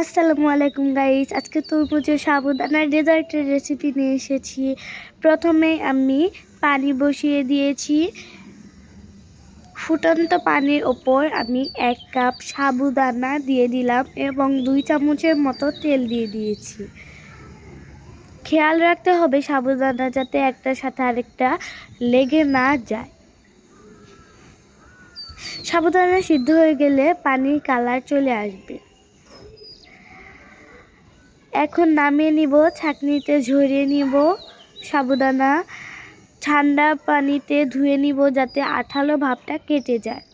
আসসালামু আলাইকুম গাইস আজকে তরমুজের সাবুদানার ডেজার্টের রেসিপি নিয়ে এসেছি। প্রথমে আমি পানি বসিয়ে দিয়েছি। ফুটন্ত পানির ওপর আমি এক কাপ সাবুদানা দিয়ে দিলাম এবং দুই চামচের মতো তেল দিয়ে দিয়েছি। খেয়াল রাখতে হবে সাবুদানা যাতে একটার সাথে আরেকটা লেগে না যায়। সাবুদানা সিদ্ধ হয়ে গেলে পানির কালার চলে আসবে। এখন নামিয়ে নিব, ছাঁকনিতে ঝরিয়ে নিব, সাবুদানা, ঠান্ডা পানিতে ধুয়ে নিব যাতে আঠালো ভাবটা কেটে যায়।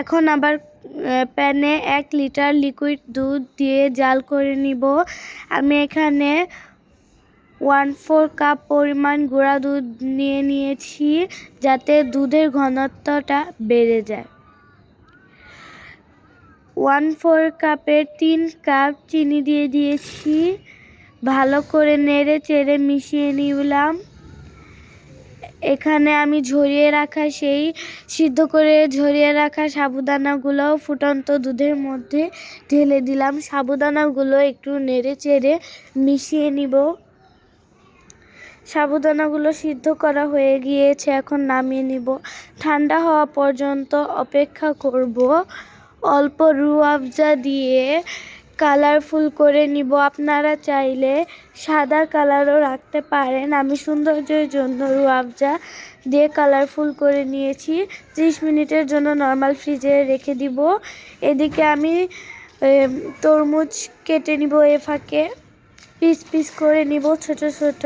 এখন আবার প্যানে এক লিটার লিকুইড দুধ দিয়ে জাল করে নিব। আমি এখানে ওয়ান ফোর কাপ পরিমাণ গুঁড়া দুধ নিয়ে নিয়েছি যাতে দুধের ঘনত্বটা বেড়ে যায়। ওয়ান ফোর কাপের তিন কাপ চিনি দিয়ে দিয়েছি। ভালো করে নেড়ে চেড়ে মিশিয়ে নিলাম। এখানে আমি ঝরিয়ে রাখা সেই, সিদ্ধ করে ঝরিয়ে রাখা সাবুদানাগুলো ফুটন্ত দুধের মধ্যে ঢেলে দিলাম। সাবুদানাগুলো একটু নেড়ে চেড়ে মিশিয়ে নিব। সাবুদানাগুলো সিদ্ধ করা হয়ে গিয়েছে, এখন নামিয়ে নিব। ঠান্ডা হওয়া পর্যন্ত অপেক্ষা করব। অল্প রুয়াবজা দিয়ে কালারফুল করে নিব। আপনারা চাইলে সাদা কালারও রাখতে পারেন। আমি সৌন্দর্যের জন্য রুয়াবজা দিয়ে কালারফুল করে নিয়েছি। ত্রিশ মিনিটের জন্য নর্মাল ফ্রিজে রেখে দিব। এদিকে আমি তরমুজ কেটে নিব এ ফাঁকে। পিস পিস করে নিব ছোট ছোট।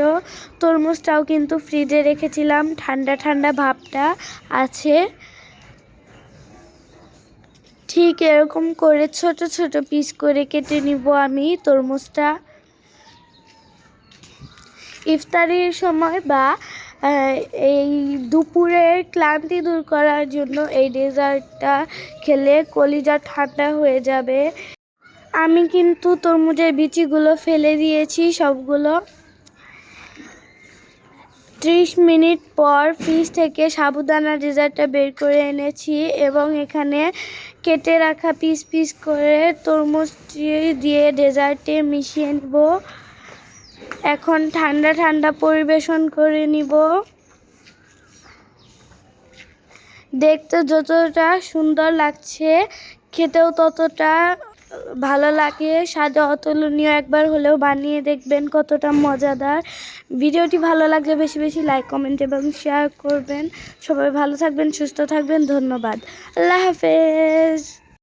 তরমুজটাও কিন্তু ফ্রিজে রেখেছিলাম। ঠান্ডা ঠান্ডা ভাবটা আছে। ঠিক এরকম করে ছোট ছোট পিস করে কেটে নিব আমি তরমুজটা। ইফতারির সময় বা এই দুপুরের ক্লান্তি দূর করার জন্য এই ডেজার্টটা খেলে কলিজা ঠান্ডা হয়ে যাবে। আমি কিন্তু তরমুজের বিচিগুলো ফেলে দিয়েছি সবগুলো। ত্রিশ মিনিট পর ফ্রিজ থেকে সাবুদানা ডেজার্টটা বের করে এনেছি এবং এখানে কেটে রাখা পিস পিস করে তরমুজটি দিয়ে ডেজার্টে মিশিয়ে নিব। এখন ঠান্ডা ঠান্ডা পরিবেশন করে নিব। দেখতে যতটা সুন্দর লাগছে, খেতেও ততটা ভালো লাগে, স্বাদে অতুলনীয় একবার হলেও বানিয়ে দেখবেন কতটা মজাদার। ভিডিওটি ভালো লাগলে বেশি বেশি লাইক কমেন্ট এবং শেয়ার করবেন। সবাই ভালো থাকবেন, সুস্থ থাকবেন, ধন্যবাদ। আল্লাহ হাফেজ।